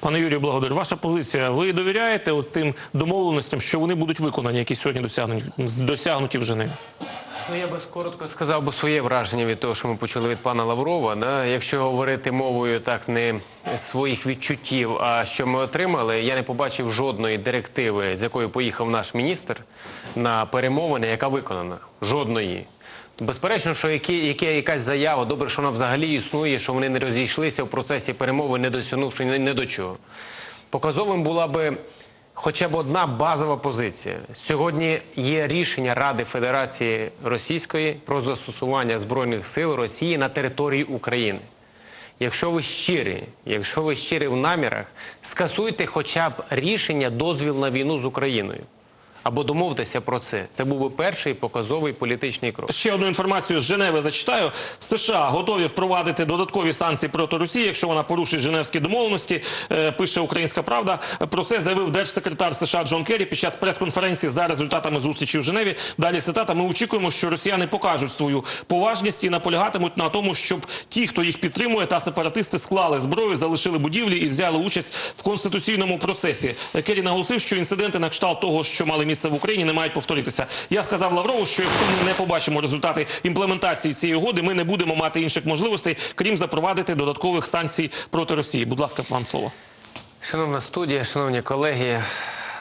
Пане Юрію, благодарю. Ваша позиція. Ви довіряєте от тим домовленостям, що вони будуть виконані, які сьогодні досягнуті, досягнуті в Женеві? Ну, я би коротко сказав би своє враження від того, що ми почули від пана Лаврова. Да? Якщо говорити мовою так не своїх відчуттів, а що ми отримали, я не побачив жодної директиви, з якою поїхав наш міністр на перемовини, яка виконана. Жодної. Безперечно, що які, яке, якась заява, добре, що вона взагалі існує, що вони не розійшлися в процесі перемови, не досягнувши ні, ні до чого. Показовим була би хоча б одна базова позиція. Сьогодні є рішення Ради Федерації Російської про застосування збройних сил Росії на території України. Якщо ви щирі, якщо ви щирі в намірах, скасуйте хоча б рішення дозвіл на війну з Україною. Або домовтеся про це. Це був би перший показовий політичний крок. Ще одну інформацію з Женеви зачитаю. США готові впровадити додаткові санкції проти Росії, якщо вона порушить Женевські домовленості. Е, Пише Українська Правда. Про це заявив держсекретар США Джон Керрі під час прес-конференції за результатами зустрічі в Женеві. Далі цитата. Ми очікуємо, що росіяни покажуть свою поважність і наполягатимуть на тому, щоб ті, хто їх підтримує, та сепаратисти склали зброю, залишили будівлі і взяли участь в конституційному процесі. Керрі наголосив, що інциденти на кшталт того, що мали місце в Україні, не мають повторитися. Я сказав Лаврову, що якщо ми не побачимо результати імплементації цієї угоди, ми не будемо мати інших можливостей, крім запровадити додаткових санкцій проти Росії. Будь ласка, вам слово. Шановна студія, шановні колеги.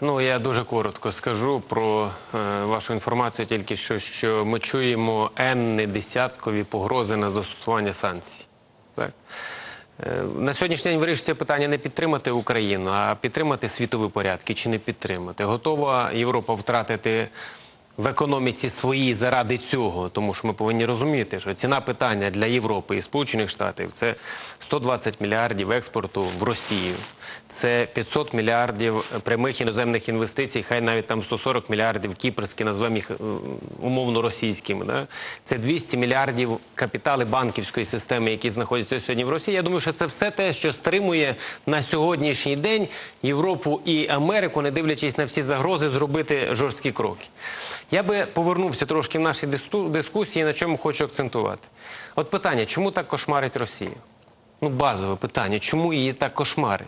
Ну я дуже коротко скажу про е, вашу інформацію, тільки що, що ми чуємо енни десяткові погрози на застосування санкцій. Так? Е, На сьогоднішній день вирішується питання не підтримати Україну, а підтримати світові порядки чи не підтримати. Готова Європа втратити в економіці своїй заради цього, тому що ми повинні розуміти, що ціна питання для Європи і Сполучених Штатів це 120 мільярдів експорту в Росію. Це 500 мільярдів прямих іноземних інвестицій, хай навіть там 140 мільярдів кіпрські, назвемо їх е, умовно російськими. Да? Це 200 мільярдів капітали банківської системи, які знаходяться сьогодні в Росії. Я думаю, що це все те, що стримує на сьогоднішній день Європу і Америку, не дивлячись на всі загрози, зробити жорсткі кроки. Я би повернувся трошки в нашій дискусії, на чому хочу акцентувати. От питання, чому так кошмарить Росію? Ну, базове питання, чому її так кошмарить?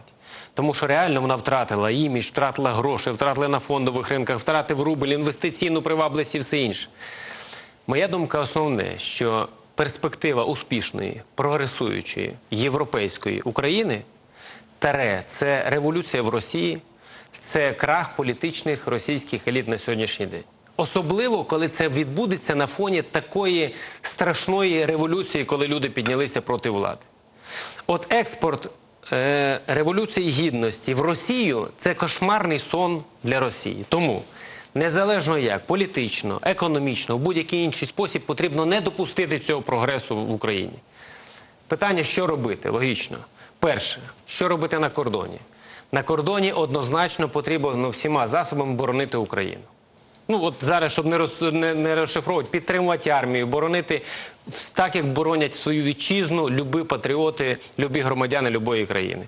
Тому що реально вона втратила імідж, втратила гроші, втратила на фондових ринках, втратив рубль, інвестиційну привабливість і все інше. Моя думка основне, що перспектива успішної, прогресуючої європейської України таре це революція в Росії, це крах політичних російських еліт на сьогоднішній день. Особливо, коли це відбудеться на фоні такої страшної революції, коли люди піднялися проти влади. От експорт е, революції гідності в Росію це кошмарний сон для Росії. Тому незалежно як політично, економічно, в будь-який інший спосіб потрібно не допустити цього прогресу в Україні. Питання, що робити? Логічно. Перше, що робити на кордоні? На кордоні однозначно потрібно всіма засобами боронити Україну. Ну от зараз, щоб не роз не, не розшифровувати, підтримувати армію, боронити так, як боронять свою вітчизну любі патріоти, любі громадяни любої країни.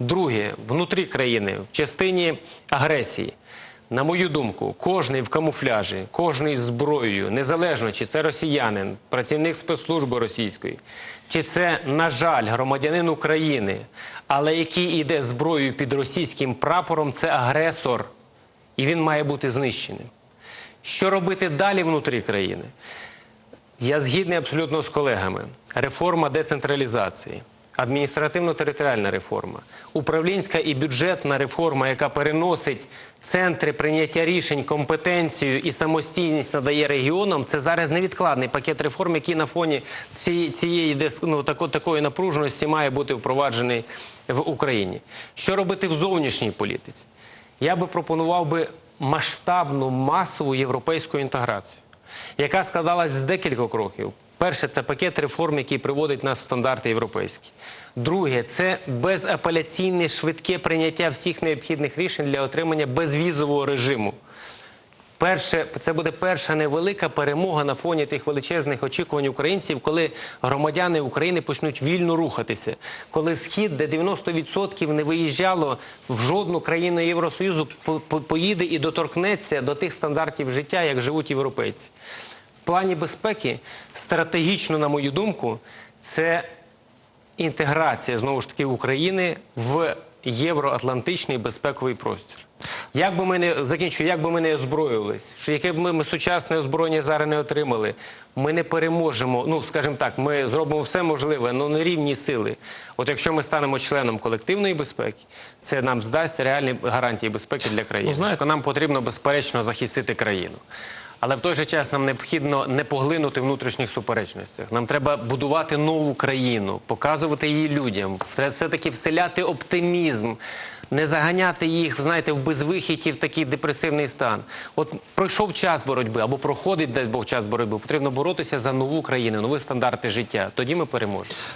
Друге, внутрі країни, в частині агресії. На мою думку, кожний в камуфляжі, кожний з зброєю, незалежно чи це росіянин, працівник спецслужби російської, чи це, на жаль, громадянин України, але який іде зброєю під російським прапором, це агресор, і він має бути знищеним. Що робити далі внутрі країни? Я згідний абсолютно з колегами. Реформа децентралізації, адміністративно-територіальна реформа, управлінська і бюджетна реформа, яка переносить центри прийняття рішень, компетенцію і самостійність надає регіонам. Це зараз невідкладний пакет реформ, який на фоні цієї, ну, тако, такої напруженості має бути впроваджений в Україні. Що робити в зовнішній політиці? Я би пропонував би масштабну масову європейську інтеграцію, яка складалась з декількох кроків. Перше, це пакет реформ, який приводить нас в стандарти європейські. Друге, це безапеляційне швидке прийняття всіх необхідних рішень для отримання безвізового режиму. Перше, це буде перша невелика перемога на фоні тих величезних очікувань українців, коли громадяни України почнуть вільно рухатися. Коли схід, де 90% не виїжджало в жодну країну Євросоюзу, по- по- поїде і доторкнеться до тих стандартів життя, як живуть європейці. В плані безпеки стратегічно, на мою думку, це інтеграція знову ж таки України в євроатлантичний безпековий простір. Як би ми не закінчую, як би ми не озброювались, що яке б ми, ми сучасне озброєння зараз не отримали, ми не переможемо. Ну, скажімо так, ми зробимо все можливе, але не рівні сили. От якщо ми станемо членом колективної безпеки, це нам здасть реальні гарантії безпеки для країни. Ну, знаєте- нам потрібно безперечно захистити країну. Але в той же час нам необхідно не поглинути внутрішніх суперечностях. Нам треба будувати нову країну, показувати її людям, все- все-таки вселяти оптимізм, не заганяти їх, знаєте, в безвихідь і в такий депресивний стан. От пройшов час боротьби або проходить дай Бог час боротьби. Потрібно боротися за нову країну, нові стандарти життя. Тоді ми переможемо.